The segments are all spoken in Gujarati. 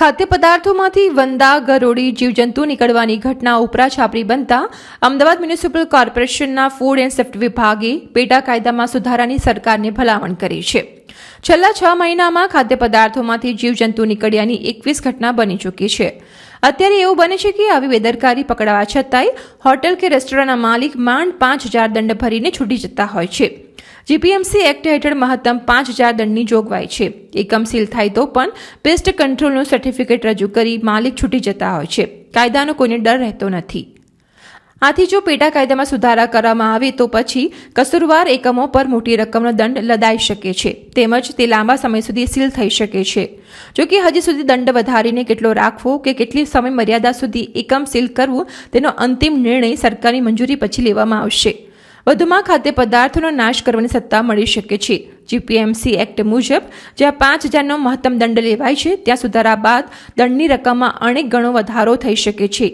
ખાદ્ય પદાર્થોમાંથી વંદા, ગરોળી, જીવજંતુ નીકળવાની ઘટના ઉપરા છાપરી બનતા અમદાવાદ મ્યુનિસિપલ કોર્પોરેશનના ફૂડ એન્ડ સેફ્ટી વિભાગે પેટા કાયદામાં સુધારાની સરકારને ભલામણ કરી છે. છેલ્લા છ મહિનામાં ખાદ્ય પદાર્થોમાંથી જીવજંતુ નીકળ્યાની એકવીસ ઘટના બની ચૂકી છે. અત્યારે એવું બને છે કે આવી બેદરકારી પકડાવા છતાંય હોટેલ કે રેસ્ટોરન્ટના માલિક માંડ પાંચ હજાર દંડ ભરીને છૂટી જતા હોય છે. જીપીએમસી એક્ટ હેઠળ મહત્તમ પાંચ હજાર દંડની જોગવાઈ છે. એકમ સીલ થાય તો પણ પેસ્ટ કંટ્રોલનું સર્ટિફિકેટ રજૂ કરી માલિક છૂટી જતા હોય છે. કાયદાનો કોઈને ડર રહેતો નથી. આથી જો પેટા કાયદામાં સુધારા કરવામાં આવે તો પછી કસૂરવાર એકમો પર મોટી રકમનો દંડ લદાઈ શકે છે. તેમજ તે લાંબા સમય સુધી સીલ થઈ શકે છે. જો કે હજી સુધી દંડ વધારીને કેટલો રાખવો કે કેટલી સમય મર્યાદા સુધી એકમ સીલ કરવું તેનો અંતિમ નિર્ણય સરકારની મંજૂરી પછી લેવામાં આવશે. વધુમાં ખાદ્ય પદાર્થોનો નાશ કરવાની સત્તા મળી શકે છે. જીપીએમસી એક્ટ મુજબ જ્યાં પાંચ હજારનો મહત્તમ દંડ લેવાય છે, ત્યાં સુધારા બાદ દંડની રકમમાં અનેક ગણો વધારો થઈ શકે છે.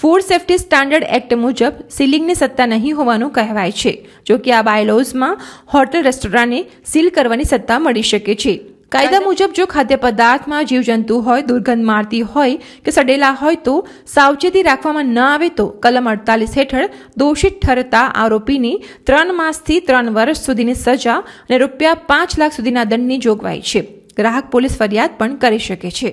ફૂડ સેફ્ટી સ્ટાન્ડર્ડ એક્ટ મુજબ સીલિંગની સત્તા નહીં હોવાનું કહેવાય છે જો કે આ બાયલોઝમાં હોટલ રેસ્ટોરાંને સીલ કરવાની સત્તા મળી શકે છે. કાયદા મુજબ જો ખાદ્ય પદાર્થમાં જીવજંતુ હોય દુર્ગંધ મારતી હોય કે સડેલા હોય તો સાવચેતી રાખવામાં ન આવે તો કલમ અડતાલીસ હેઠળ દોષિત ઠરતા આરોપીની ત્રણ માસથી ત્રણ વર્ષ સુધીની સજા અને રૂપિયા પાંચ લાખ સુધીના દંડની જોગવાઈ છે. ગ્રાહક પોલીસ ફરિયાદ પણ કરી શકે છે.